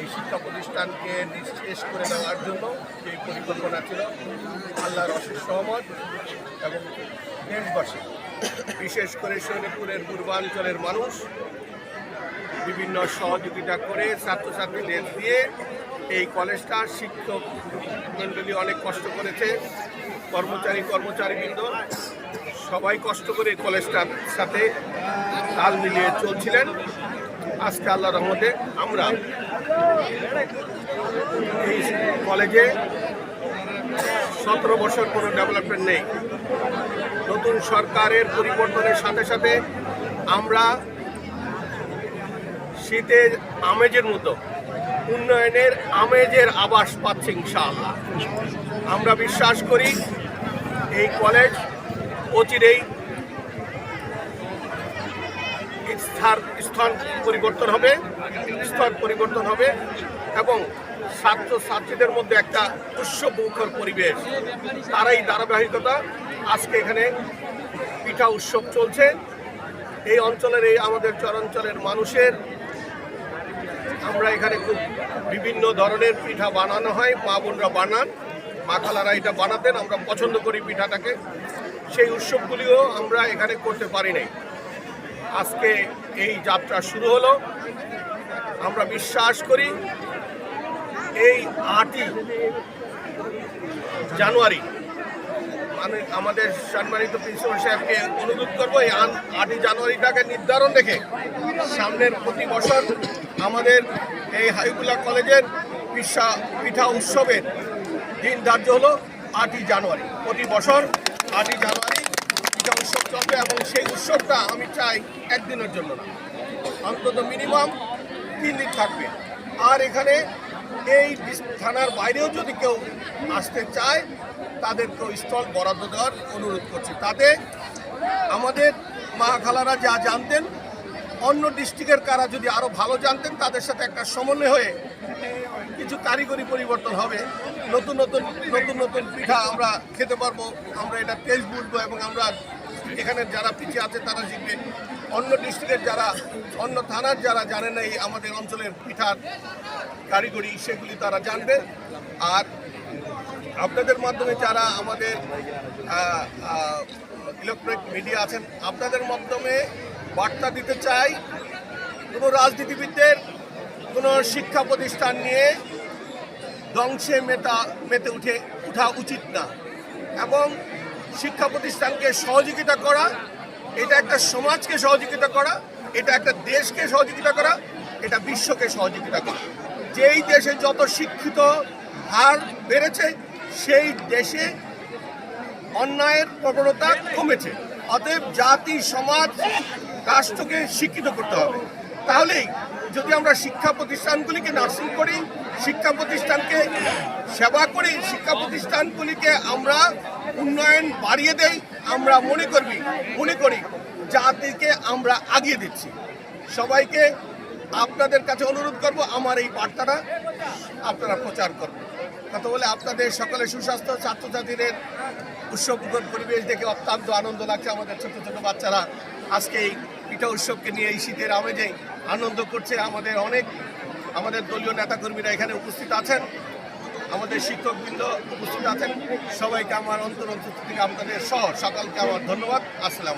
এই শিক্ষা প্রতিষ্ঠানকে নিঃশেষ করে দেওয়ার জন্য যে পরিকল্পনা ছিল। আল্লাহর অশেষ সহমত এবং দেশবাসী, বিশেষ করে শরীরপুরের পূর্বাঞ্চলের মানুষ, বিভিন্ন সহযোগিতা করে, ছাত্রছাত্রীদের দিয়ে এই কলেজটা শিক্ষক মণ্ডলী অনেক কষ্ট করেছে। কর্মচারী, কর্মচারীবৃন্দ সবাই কষ্ট করে কলেজটার সাথে তাল মিলিয়ে চলছিলেন। আজকে আল্লাহ রহমতে আমরা এই কলেজে সতেরো বছর কোনো ডেভেলপমেন্ট নেই। নতুন সরকারের পরিবর্তনের সাথে সাথে আমরা শীতের আমেজের মতো, উন্নয়নের আমেজের আবাস পাচ্ছি ইনশাআল্লাহ। আমরা বিশ্বাস করি এই কলেজ অচিরেই স্থান স্থান পরিবর্তন হবে, স্থান পরিবর্তন হবে এবং ছাত্র ছাত্রীদের মধ্যে একটা উৎসবমুখর পরিবেশ। তারাই ধারাবাহিকতা, আজকে এখানে পিঠা উৎসব চলছে। এই অঞ্চলের এই আমাদের চরাঞ্চলের মানুষের, আমরা এখানে খুব বিভিন্ন ধরনের পিঠা বানানো হয়, মা বোনরা বানান, মা খালারা এটা বানাতেন, আমরা পছন্দ করি পিঠাটাকে। সেই উৎসবগুলিও আমরা এখানে করতে পারি নাই। আজকে এই যাত্রা শুরু হলো। আমরা বিশ্বাস করি এই আটই জানুয়ারি মানে আমাদের সম্মানিত প্রিন্সিপাল সাহেবকে অনুরোধ করব, এই আটই জানুয়ারিটাকে নির্ধারণ রেখে সামনের প্রতি বছর আমাদের এই হাইবুল্লাহ কলেজের পিসা পিঠা উৎসবের দিন ধার্য হলো আটই জানুয়ারি। প্রতি বছর আটই জানুয়ারি উৎসব চলবে এবং সেই উৎসবটা আমি চাই একদিনের জন্য না। অন্তত মিনিমাম তিন দিন থাকবে। আর এখানে এই থানার বাইরেও যদি কেউ আসতে চায়, তাদেরকেও স্টল বরাদ্দ দেওয়ার অনুরোধ করছি। তাতে আমাদের মা খালারা যা জানতেন, অন্য ডিস্ট্রিক্টের কারা যদি আরও ভালো জানতেন, তাদের সাথে একটা সমন্বয় হয়ে কিছু কারিগরি পরিবর্তন হবে। নতুন নতুন নতুন নতুন পিঠা আমরা খেতে পারব। আমরা এটা টেস্ট বুঝব এবং আমরা এখানে যারা পিছিয়ে আছে তারা শিখবে অন্য ডিস্ট্রিক্টের যারা, অন্য থানার যারা জানে না এই আমাদের অঞ্চলের পিঠার কারিগরি, সেগুলি তারা জানবে। আর আপনাদের মাধ্যমে যারা আমাদের ইলেকট্রনিক মিডিয়া আছেন, আপনাদের মাধ্যমে বার্তা দিতে চাই, কোনো রাজনীতিবিদদের, কোনো শিক্ষা প্রতিষ্ঠান নিয়ে ধ্বংসে মেটা, মেতে উঠে, ওঠা উচিত না। এবং শিক্ষা প্রতিষ্ঠানকে সহযোগিতা করা, এটা একটা সমাজকে সহযোগিতা করা, এটা একটা দেশকে সহযোগিতা করা, এটা বিশ্বকে সহযোগিতা করা। যেই দেশে যত শিক্ষিত হার বেড়েছে, সেই দেশে অন্যায়ের প্রবণতা কমেছে। অতএব জাতি, সমাজ, রাষ্ট্রকে শিক্ষিত করতে হবে। তাহলেই যদি আমরা শিক্ষা প্রতিষ্ঠানগুলিকে নার্সিং করি, শিক্ষা প্রতিষ্ঠানকে সেবা করি, শিক্ষা প্রতিষ্ঠানগুলিকে আমরা উন্নয়ন বাড়িয়ে দেই, আমরা মনে করবি, মনে করি জাতিকে আমরা আগিয়ে দিচ্ছি। সবাইকে আপনাদের কাছে অনুরোধ করব, আমার এই বার্তাটা আপনারা প্রচার করবেন কথা বলে আপনাদের সকলে সুস্বাস্থ্য, ছাত্রছাত্রীদের উৎসবমুখর পরিবেশ দেখে অত্যন্ত আনন্দ লাগছে আমাদের ছোট ছোট বাচ্চারা। আজকে এই পিঠা উৎসবকে নিয়ে এই শীতের আমেজে আনন্দ করছে আমাদের অনেক, আমাদের দলীয় নেতাকর্মীরা এখানে উপস্থিত আছেন, আমাদের শিক্ষকবৃন্দ উপস্থিত আছেন। সবাইকে আমার অন্তর অন্তর থেকে আপনাদের সহ সকালকে আমার ধন্যবাদ। আসসালাম